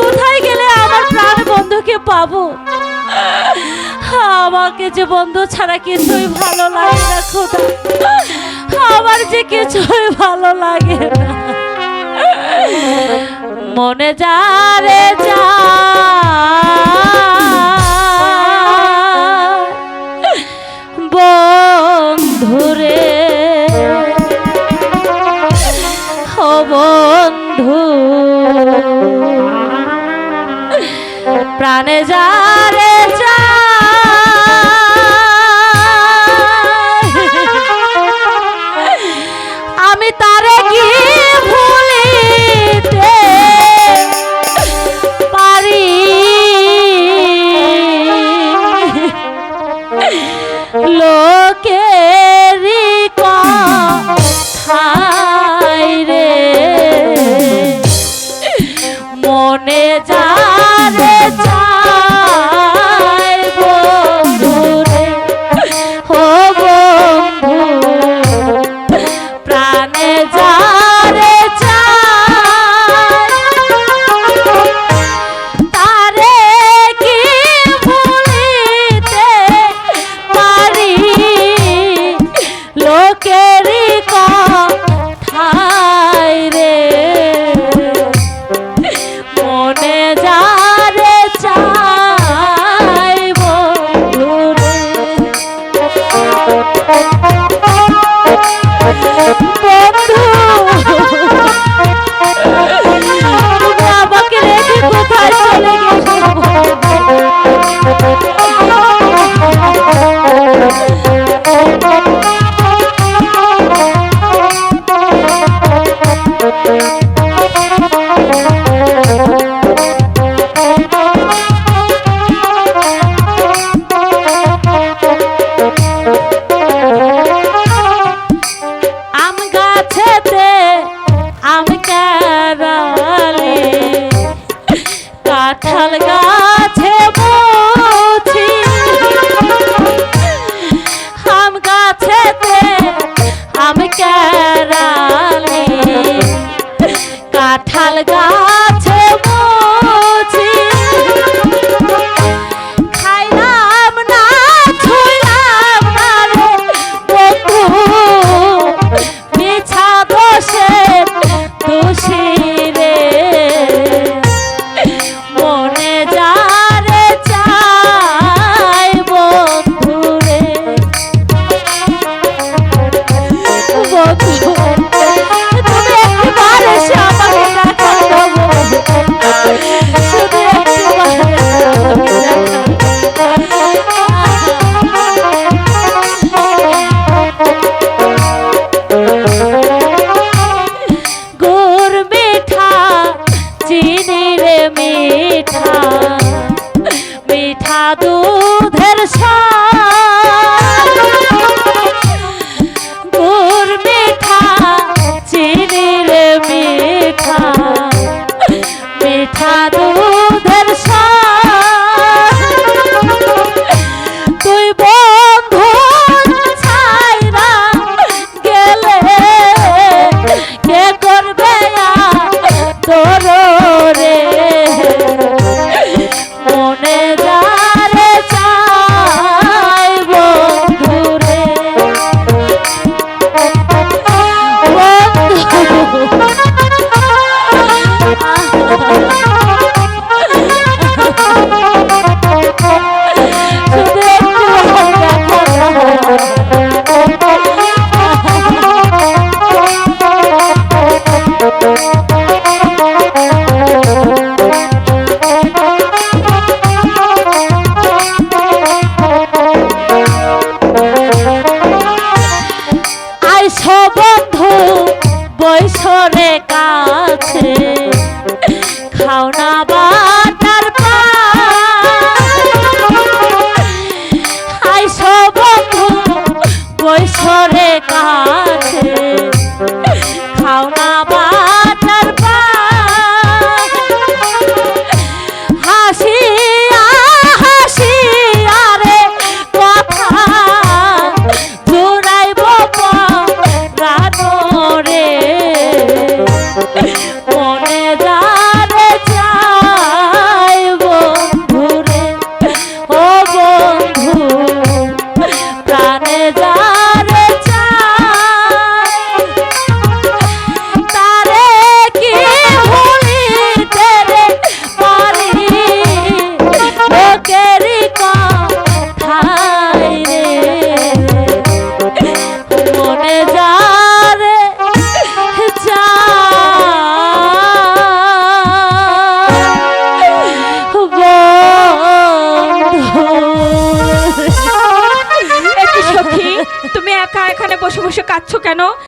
কোথায় গেলে আমার প্রাণ বন্ধুকে পাবো? আমাকে যে বন্ধু ছাড়া কিছুই ভালো লাগে না, খোদা। আমার যে কিছুই ভালো লাগে না। মনে যা রে যা। বন্ধুরে, ও বন্ধু। প্রাণে যারে আমি তারে গিয়ে Thank you. কাঁঠাল গাছে কৈশোরে কা কাঁদছো কেন?